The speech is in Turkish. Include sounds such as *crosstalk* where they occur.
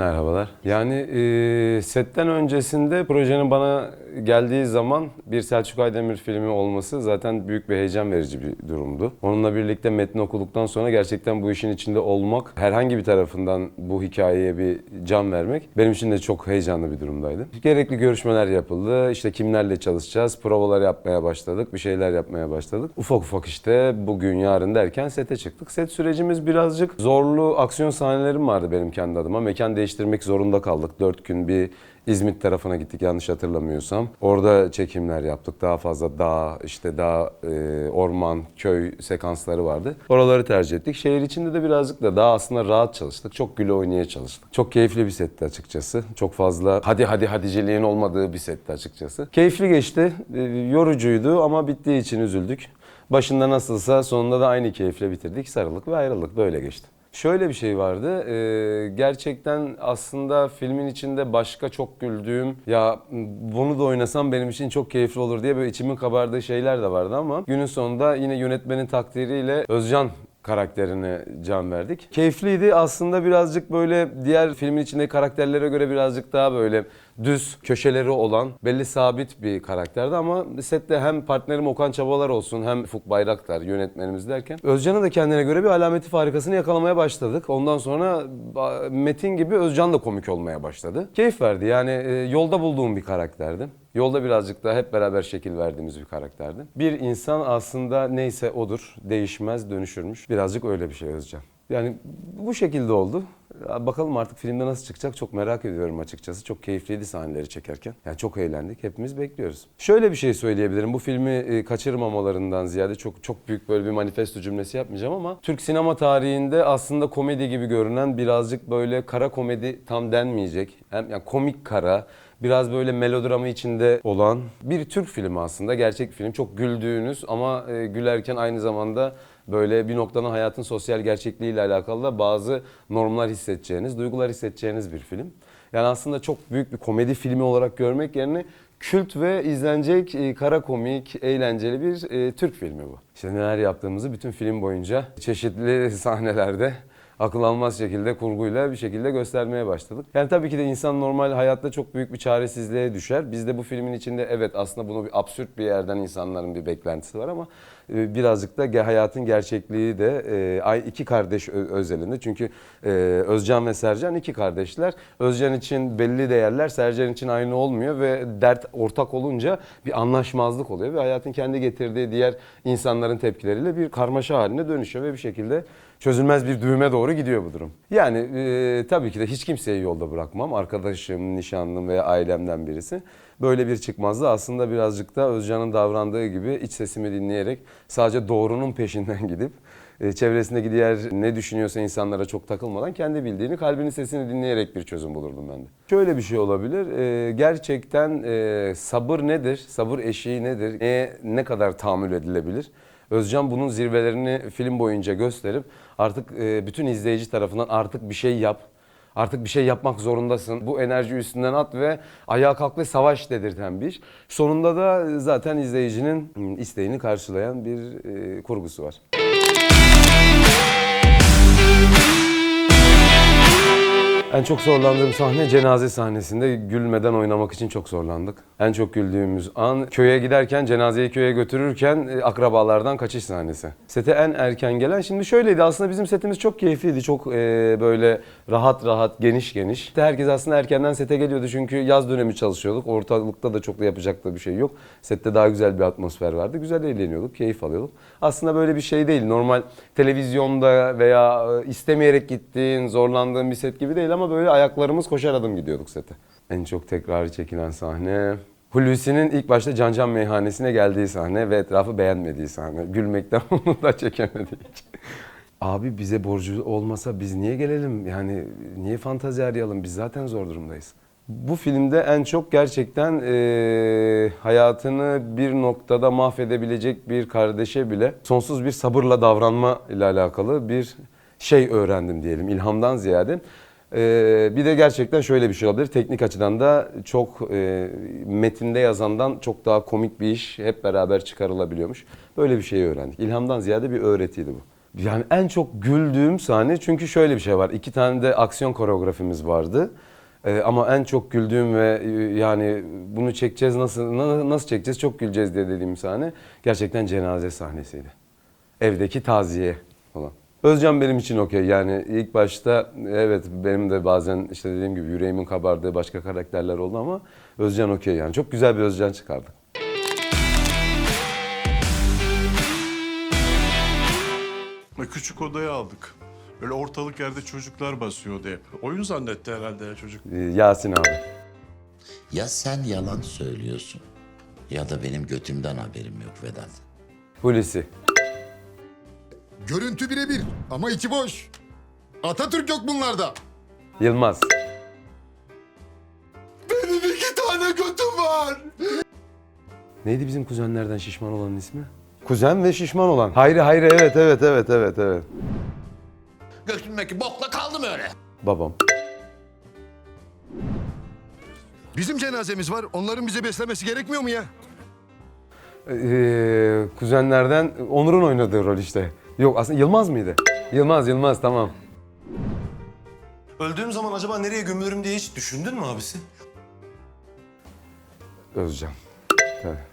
Merhabalar. Yani e, setten öncesinde projenin bana geldiği zaman bir Selçuk Aydemir filmi olması zaten büyük bir heyecan verici bir durumdu. Onunla birlikte metni okuduktan sonra gerçekten bu işin içinde olmak, herhangi bir tarafından bu hikayeye bir can vermek benim için de çok heyecanlı bir durumdaydı. Gerekli görüşmeler yapıldı. İşte kimlerle çalışacağız, provalar yapmaya başladık, bir şeyler yapmaya başladık. Ufak ufak işte bugün yarın derken sete çıktık. Set sürecimiz birazcık zorlu aksiyon sahnelerim vardı benim kendi adıma. Mekan değiştirmek zorunda kaldık. Dört gün bir İzmit tarafına gittik yanlış hatırlamıyorsam. Orada çekimler yaptık. Daha fazla dağ, işte dağ, e, orman, köy sekansları vardı. Oraları tercih ettik. Şehir içinde de birazcık da daha aslında rahat çalıştık. Çok güle oynaya çalıştık. Çok keyifli bir setti açıkçası. Çok fazla hadi hadi hadiciliğin olmadığı bir setti açıkçası. Keyifli geçti. E, yorucuydu ama bittiği için üzüldük. Başında nasılsa sonunda da aynı keyifle bitirdik. Sarıldık ve ayrıldık. Böyle geçti. Şöyle bir şey vardı. Ee, gerçekten aslında filmin içinde başka çok güldüğüm ya bunu da oynasam benim için çok keyifli olur diye böyle içimin kabardığı şeyler de vardı ama günün sonunda yine yönetmenin takdiriyle Özcan karakterine can verdik. Keyifliydi. Aslında birazcık böyle diğer filmin içindeki karakterlere göre birazcık daha böyle düz köşeleri olan belli sabit bir karakterdi ama sette hem partnerim Okan Çabalar olsun hem Ufuk Bayraktar yönetmenimiz derken Özcan'ın da kendine göre bir alameti farikasını yakalamaya başladık. Ondan sonra Metin gibi Özcan da komik olmaya başladı. Keyif verdi yani e, yolda bulduğum bir karakterdi. Yolda birazcık daha hep beraber şekil verdiğimiz bir karakterdi. Bir insan aslında neyse odur, değişmez, dönüşürmüş. Birazcık öyle bir şey Özcan. Yani bu şekilde oldu. Bakalım artık filmde nasıl çıkacak çok merak ediyorum açıkçası. Çok keyifliydi sahneleri çekerken. Yani çok eğlendik. Hepimiz bekliyoruz. Şöyle bir şey söyleyebilirim. Bu filmi e, kaçırmamalarından ziyade çok çok büyük böyle bir manifesto cümlesi yapmayacağım ama Türk sinema tarihinde aslında komedi gibi görünen birazcık böyle kara komedi tam denmeyecek. Hem yani komik kara, biraz böyle melodramı içinde olan bir Türk filmi aslında. Gerçek film. Çok güldüğünüz ama e, gülerken aynı zamanda böyle bir noktadan hayatın sosyal gerçekliğiyle alakalı da bazı normlar hissedeceğiniz, duygular hissedeceğiniz bir film. Yani aslında çok büyük bir komedi filmi olarak görmek yerine kült ve izlenecek e, kara komik, eğlenceli bir e, Türk filmi bu. İşte neler yaptığımızı bütün film boyunca çeşitli *laughs* sahnelerde akıl almaz şekilde kurguyla bir şekilde göstermeye başladık. Yani tabii ki de insan normal hayatta çok büyük bir çaresizliğe düşer. Biz de bu filmin içinde evet aslında bunu bir absürt bir yerden insanların bir beklentisi var ama birazcık da hayatın gerçekliği de e, iki kardeş özelinde. Çünkü e, Özcan ve Sercan iki kardeşler. Özcan için belli değerler Sercan için aynı olmuyor ve dert ortak olunca bir anlaşmazlık oluyor ve hayatın kendi getirdiği diğer insanların tepkileriyle bir karmaşa haline dönüşüyor ve bir şekilde çözülmez bir düğüme doğru gidiyor bu durum. Yani e, tabii ki de hiç kimseyi yolda bırakmam. Arkadaşım, nişanlım veya ailemden birisi. Böyle bir çıkmazdı aslında birazcık da Özcan'ın davrandığı gibi iç sesimi dinleyerek sadece doğrunun peşinden *laughs* gidip e, çevresindeki diğer ne düşünüyorsa insanlara çok takılmadan kendi bildiğini kalbinin sesini dinleyerek bir çözüm bulurdum ben de. Şöyle bir şey olabilir. e, gerçekten e, sabır nedir? Sabır eşiği nedir? Ne, ne kadar tahammül edilebilir? Özcan bunun zirvelerini film boyunca gösterip artık e, bütün izleyici tarafından artık bir şey yap. Artık bir şey yapmak zorundasın. Bu enerji üstünden at ve ayağa kalk ve savaş dedirten bir. Sonunda da zaten izleyicinin isteğini karşılayan bir e, kurgusu var. En çok zorlandığım sahne cenaze sahnesinde gülmeden oynamak için çok zorlandık. En çok güldüğümüz an köye giderken cenazeyi köye götürürken e, akrabalardan kaçış sahnesi. Sete en erken gelen şimdi şöyleydi aslında bizim setimiz çok keyifliydi. Çok e, böyle rahat rahat geniş geniş. Herkes aslında erkenden sete geliyordu çünkü yaz dönemi çalışıyorduk. Ortalıkta da çok da yapacak da bir şey yok. Sette daha güzel bir atmosfer vardı. Güzel eğleniyorduk, keyif alıyorduk. Aslında böyle bir şey değil. Normal televizyonda veya e, istemeyerek gittiğin, zorlandığın bir set gibi değil ama böyle ayaklarımız koşar adım gidiyorduk sete. En çok tekrarı çekilen sahne Hulusi'nin ilk başta Cancan Meyhanesi'ne geldiği sahne ve etrafı beğenmediği sahne. Gülmekten *laughs* onu da çekemediği için. Abi bize borcu olmasa biz niye gelelim? Yani niye fantazi arayalım? Biz zaten zor durumdayız. Bu filmde en çok gerçekten eee, hayatını bir noktada mahvedebilecek bir kardeşe bile sonsuz bir sabırla davranma ile alakalı bir şey öğrendim diyelim ilhamdan ziyade. Eee, bir de gerçekten şöyle bir şey olabilir. Teknik açıdan da çok eee, metinde yazandan çok daha komik bir iş hep beraber çıkarılabiliyormuş. Böyle bir şeyi öğrendik. İlhamdan ziyade bir öğretiydi bu. Yani en çok güldüğüm sahne çünkü şöyle bir şey var. İki tane de aksiyon koreografimiz vardı. Ee, ama en çok güldüğüm ve e, yani bunu çekeceğiz nasıl na- nasıl çekeceğiz çok güleceğiz diye dediğim sahne gerçekten cenaze sahnesiydi. Evdeki taziye falan. Özcan benim için okey yani ilk başta evet benim de bazen işte dediğim gibi yüreğimin kabardığı başka karakterler oldu ama Özcan okey yani çok güzel bir Özcan çıkardık. Küçük odaya aldık. Böyle ortalık yerde çocuklar basıyordu hep. Oyun zannetti herhalde ya çocuk. Ee, Yasin abi. Ya sen yalan söylüyorsun ya da benim götümden haberim yok Vedat. Hulusi. Görüntü birebir ama içi boş. Atatürk yok bunlarda. Yılmaz. Benim iki tane götüm var. Neydi bizim kuzenlerden şişman olanın ismi? Kuzen ve şişman olan. Hayri Hayri evet evet evet evet evet. Götümdeki bokla kaldım öyle. Babam. Bizim cenazemiz var. Onların bizi beslemesi gerekmiyor mu ya? Ee, kuzenlerden Onur'un oynadığı rol işte. Yok aslında Yılmaz mıydı? Yılmaz Yılmaz tamam. Öldüğüm zaman acaba nereye gömülürüm diye hiç düşündün mü abisi? Özcan. Tabii.